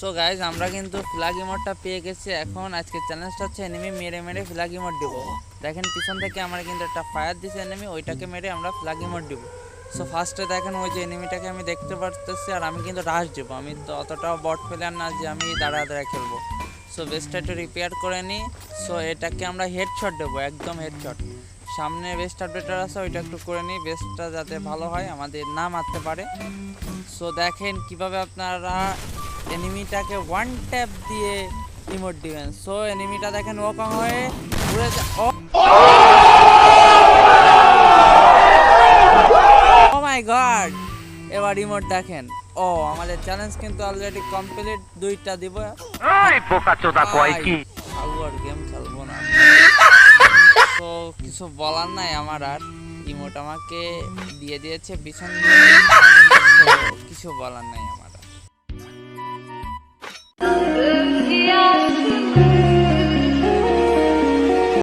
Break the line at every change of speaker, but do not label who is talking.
So guys আমরা কিন্তু flag ইমোটটা পেয়ে গেছি এখন। আজকে চ্যালেঞ্জটা হচ্ছে এনিমি মেরে মেরে ফ্ল্যাগ ইমোট দেবো। দেখেন, পিছন থেকে আমরা কিন্তু একটা ফায়ার দিছে এনিমি ওইটাকে মেরে আমরা ফ্ল্যাগ ইমোট দেবো। সো ফার্স্টে দেখেন ওই যে এনিমিটাকে আমি দেখতে পারতেছি আর আমি কিন্তু রাশ দেবো। আমি তো অতটাও বট প্লেয়ার না যে আমি দাঁড়া দাঁড়া খেলব। সো বেসটা একটু রিপেয়ার করে নিই সো এটাকে আমরা হেডশট দেবো, একদম হেডশট সামনে বেস্ট আপডেটার আছে, ওইটা একটু করে নিই বেস্টটা যাতে ভালো হয়, আমাদের না মারতে পারে। সো দেখেন কীভাবে আপনারা এনিমিটাকে ওয়ান ট্যাপ দিয়ে ইমোট দিবেন। সো এনিমিটা দেখেন ওকং হয়ে ঘুরে ও মাই গড এবার ইমোট দেখেন। ও আমাদের চ্যালেঞ্জ কিন্তু অলরেডি কমপ্লিট দুইটা দিব।
কয় কি?
আর গেম খেলব না। তো কিছু বলার নাই আমার আর। ইমোট আমাকে দিয়ে দিয়েছে পিছন কিছু বলার নাই আমার